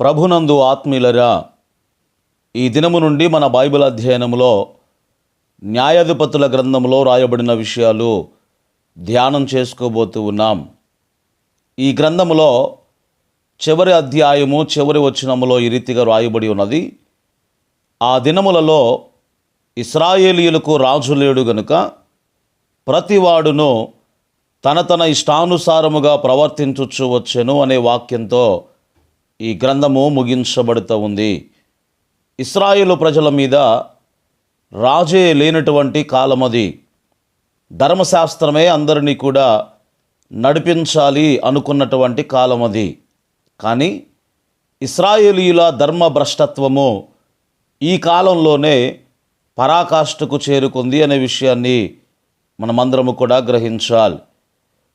ప్రభునందు ఆత్మీయులరా ఈ దినము నుండి మన బైబిల్ అధ్యయనంలో న్యాయాధిపతుల గ్రంథంలో రాయబడిన విషయాలు ధ్యానం చేసుకోబోతూ ఉన్నాం. ఈ గ్రంథములో చివరి అధ్యాయము చివరి వచనములో ఈ రీతిగా రాయబడి ఉన్నది. ఆ దినములలో ఇస్రాయేలీయులకు రాజు లేడు గనుక ప్రతివాడును తన తన ఇష్టానుసారముగా ప్రవర్తించుచు వచ్చెను అనే వాక్యంతో ఈ గ్రంథము ముగించబడుతూ ఉంది. ఇస్రాయేలు ప్రజల మీద రాజే లేనటువంటి కాలమది ధర్మశాస్త్రమే అందరినీ కూడా నడిపించాలి అనుకున్నటువంటి కాలమది కానీ ఇస్రాయేలీయుల ధర్మ భ్రష్టత్వము ఈ కాలంలోనే పరాకాష్ఠకు చేరుకుంది అనే విషయాన్ని మనమందరము కూడా గ్రహించాలి.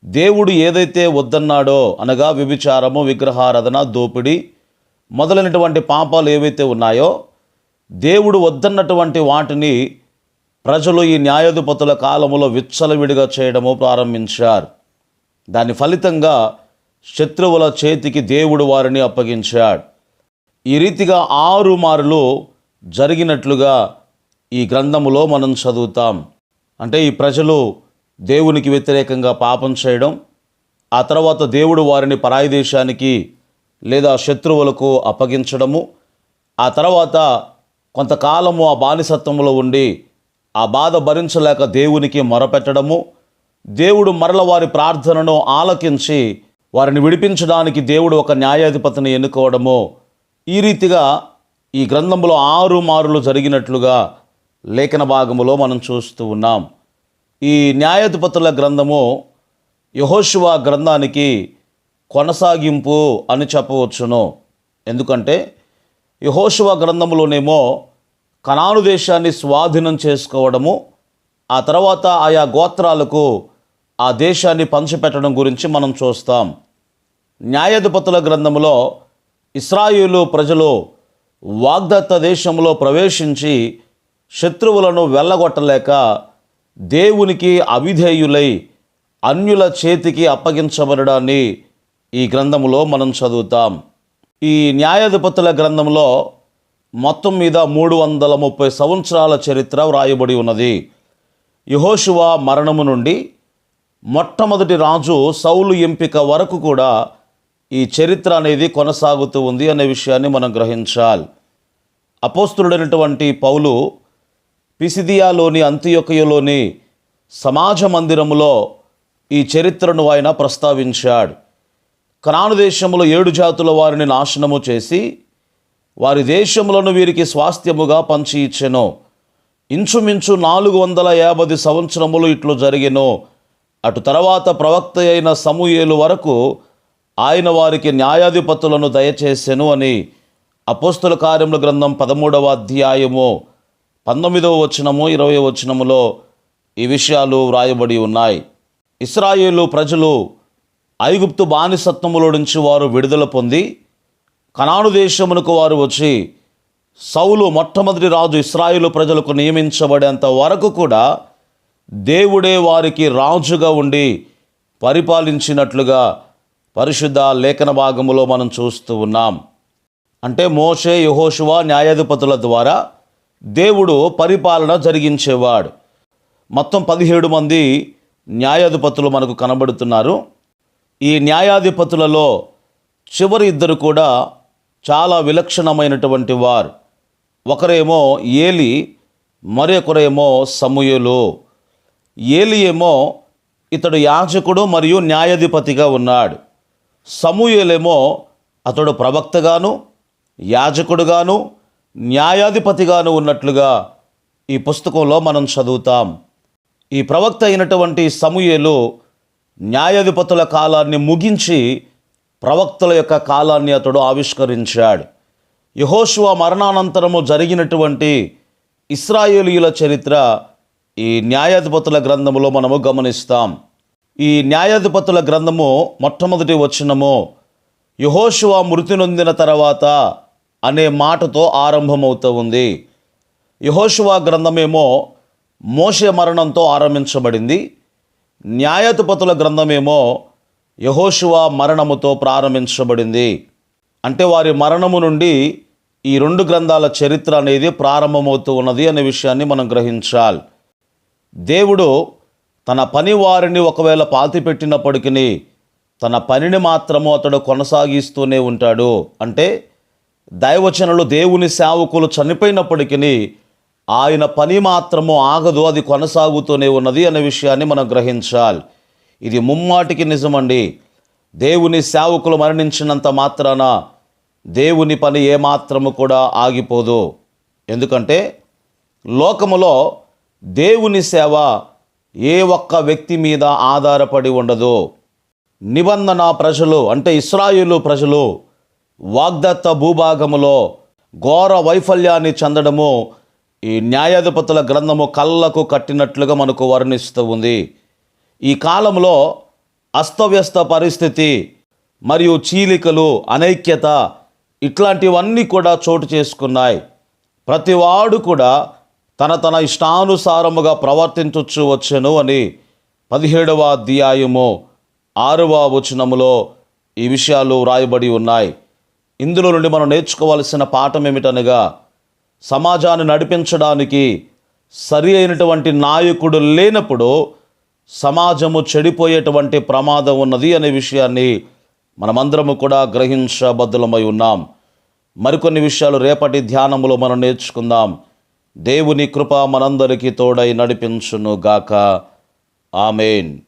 దేవుడు ఏదైతే వద్దన్నాడో అనగా వ్యభిచారము విగ్రహారాధన దోపిడీ మొదలైనటువంటి పాపాలు ఏవైతే ఉన్నాయో దేవుడు వద్దన్నటువంటి వాటిని ప్రజలు ఈ న్యాయాధిపతుల కాలంలో విచ్చలవిడిగా చేయడము ప్రారంభించారు. దాని ఫలితంగా శత్రువుల చేతికి దేవుడు వారిని అప్పగించాడు. ఈ రీతిగా ఆరు మారులు జరిగినట్లుగా ఈ గ్రంథములో మనం చదువుతాం. అంటే ఈ ప్రజలు దేవునికి వ్యతిరేకంగా పాపం చేయడం ఆ తర్వాత దేవుడు వారిని పరాయి దేశానికి లేదా శత్రువులకు అప్పగించడము ఆ తర్వాత కొంతకాలము ఆ బానిసత్వంలో ఉండి ఆ బాధ భరించలేక దేవునికి మొరపెట్టడము దేవుడు మరల వారి ప్రార్థనను ఆలకించి వారిని విడిపించడానికి దేవుడు ఒక న్యాయాధిపతిని ఎన్నుకోవడము. ఈ రీతిగా ఈ గ్రంథంలో ఆరు మారులు జరిగినట్లుగా లేఖన భాగములో మనం చూస్తూ ఉన్నాం. ఈ న్యాయాధిపతుల గ్రంథము యహోశివ గ్రంథానికి కొనసాగింపు అని చెప్పవచ్చును. ఎందుకంటే యహోశివ గ్రంథంలోనేమో కనాను దేశాన్ని స్వాధీనం చేసుకోవడము ఆ తర్వాత ఆయా గోత్రాలకు ఆ దేశాన్ని పంచిపెట్టడం గురించి మనం చూస్తాం. న్యాయాధిపతుల గ్రంథంలో ఇస్రాయిలు ప్రజలు వాగ్దత్త దేశంలో ప్రవేశించి శత్రువులను వెళ్ళగొట్టలేక దేవునికి అవిధేయులై అన్యుల చేతికి అప్పగించబడడాన్ని ఈ గ్రంథములో మనం చదువుతాం. ఈ న్యాయాధిపతుల గ్రంథంలో మొత్తం మీద మూడు వందల ముప్పై సంవత్సరాల చరిత్ర వ్రాయబడి ఉన్నది. యహోశివ మరణము నుండి మొట్టమొదటి రాజు సౌలు ఎంపిక వరకు కూడా ఈ చరిత్ర అనేది కొనసాగుతూ ఉంది అనే విషయాన్ని మనం గ్రహించాలి. అపోస్తుడైనటువంటి పౌలు పిసిదియాలోని అంత్యొకయలోని సమాజ మందిరములో ఈ చరిత్రను ఆయన ప్రస్తావించాడు. కనాను దేశంలో ఏడు జాతుల వారిని నాశనము చేసి వారి దేశములను వీరికి స్వాస్థ్యముగా పంచి ఇచ్చెను. ఇంచుమించు నాలుగు వందల యాభై సంవత్సరములు ఇట్లు జరిగెను. అటు తర్వాత ప్రవక్త అయిన సమూయేలు వరకు ఆయన వారికి న్యాయాధిపతులను దయచేసెను అని అపోస్తుల కార్యముల గ్రంథం పదమూడవ అధ్యాయము పంతొమ్మిదవ వచనము ఇరవై వచనములో ఈ విషయాలు వ్రాయబడి ఉన్నాయి. ఇస్రాయేలు ప్రజలు ఐగుప్తు బానిసత్వములో నుంచి వారు విడుదల పొంది కనాను దేశమునకు వారు వచ్చి సౌలు మొట్టమొదటి రాజు ఇస్రాయేలు ప్రజలకు నియమించబడేంత వరకు కూడా దేవుడే వారికి రాజుగా ఉండి పరిపాలించినట్లుగా పరిశుద్ధ లేఖన భాగములో మనం చూస్తూ ఉన్నాం. అంటే మోషే యహోషువ న్యాయాధిపతుల ద్వారా దేవుడు పరిపాలన జరిగించేవాడు. మొత్తం పదిహేడు మంది న్యాయాధిపతులు మనకు కనబడుతున్నారు. ఈ న్యాయాధిపతులలో చివరి ఇద్దరు కూడా చాలా విలక్షణమైనటువంటి వారు. ఒకరేమో ఏలి మరొకరేమో సమూయులు. ఏలి ఏమో ఇతడు యాజకుడు మరియు న్యాయాధిపతిగా ఉన్నాడు. సమూయేలేమో అతడు ప్రవక్తగాను యాజకుడుగాను న్యాయాధిపతిగాను ఉన్నట్లుగా ఈ పుస్తకంలో మనం చదువుతాం. ఈ ప్రవక్త అయినటువంటి సమూహలు న్యాయాధిపతుల కాలాన్ని ముగించి ప్రవక్తల యొక్క కాలాన్ని అతడు ఆవిష్కరించాడు. యహోశువ మరణానంతరము జరిగినటువంటి ఇస్రాయేలీయుల చరిత్ర ఈ న్యాయాధిపతుల గ్రంథములో మనము గమనిస్తాం. ఈ న్యాయాధిపతుల గ్రంథము మొట్టమొదటి వచనము యహోశువ మృతి నొందిన తర్వాత అనే మాటతో ఆరంభమవుతూ ఉంది. యహోశివా గ్రంథమేమో మోషే మరణంతో ఆరంభించబడింది. న్యాయాధిపతుల గ్రంథమేమో యహోశివా మరణముతో ప్రారంభించబడింది. అంటే వారి మరణము నుండి ఈ రెండు గ్రంథాల చరిత్ర అనేది ప్రారంభమవుతూ ఉన్నది అనే విషయాన్ని మనం గ్రహించాలి. దేవుడు తన పని వారిని ఒకవేళ పాతిపెట్టినప్పటికీ తన పనిని మాత్రము అతడు కొనసాగిస్తూనే ఉంటాడు. అంటే దైవచనులు దేవుని సేవకులు చనిపోయినప్పటికీ ఆయన పని మాత్రము ఆగదు అది కొనసాగుతూనే ఉన్నది అనే విషయాన్ని మనం గ్రహించాలి. ఇది ముమ్మాటికి నిజమండి. దేవుని సేవకులు మరణించినంత మాత్రాన దేవుని పని ఏమాత్రము కూడా ఆగిపోదు. ఎందుకంటే లోకములో దేవుని సేవ ఏ ఒక్క వ్యక్తి మీద ఆధారపడి ఉండదు. నిబంధన ప్రజలు అంటే ఇస్రాయిలు ప్రజలు వాగ్దత్త భూభాగములో ఘోర వైఫల్యాన్ని చెందడము ఈ న్యాయాధిపతుల గ్రంథము కళ్ళకు కట్టినట్లుగా మనకు వర్ణిస్తూ ఉంది. ఈ కాలంలో అస్తవ్యస్త పరిస్థితి మరియు చీలికలు అనైక్యత ఇట్లాంటివన్నీ కూడా చోటు చేసుకున్నాయి. ప్రతివాడు కూడా తన తన ఇష్టానుసారముగా ప్రవర్తించవచ్చు వచ్చను అని పదిహేడవ అధ్యాయము ఆరవ వచనములో ఈ విషయాలు వ్రాయబడి ఉన్నాయి. ఇందులో నుండి మనం నేర్చుకోవాల్సిన పాఠం ఏమిటనగా సమాజాన్ని నడిపించడానికి సరి అయినటువంటి నాయకుడు లేనప్పుడు సమాజము చెడిపోయేటువంటి ప్రమాదం ఉన్నది అనే విషయాన్ని మనమందరము కూడా గ్రహించబద్దులమై ఉన్నాం. మరికొన్ని విషయాలు రేపటి ధ్యానములో మనం నేర్చుకుందాం. దేవుని కృప మనందరికీ తోడై నడిపించును గాక ఆమెన్.